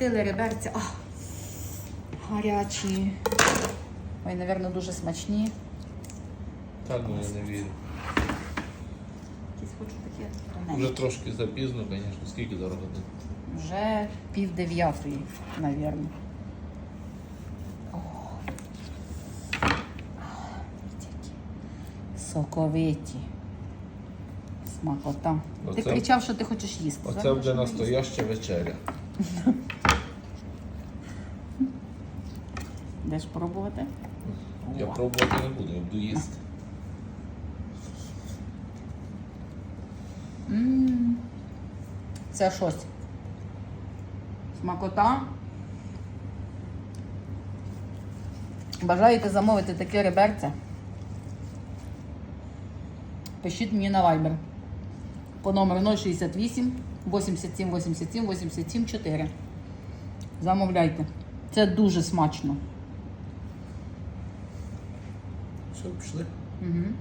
Закоптили реберця. Гарячі. Ой, напевно, дуже смачні. Так, ну я не вірю. Якісь хочу такі Вже трошки запізно, звісно. Скільки зараз годин? Вже пів дев'ятої, напевно. Які Соковиті. Смакота. Ти кричав, що ти хочеш їсти. Оце буде настояща вечеря. Будеш пробувати? Я пробувати не буду, я буду їсти. Це щось. Смакота. Бажаєте замовити таке реберце? Пишіть мені на Viber по номеру 068 87 87 87 4. Замовляйте. Це дуже смачно. çarpıştık. Hı hı.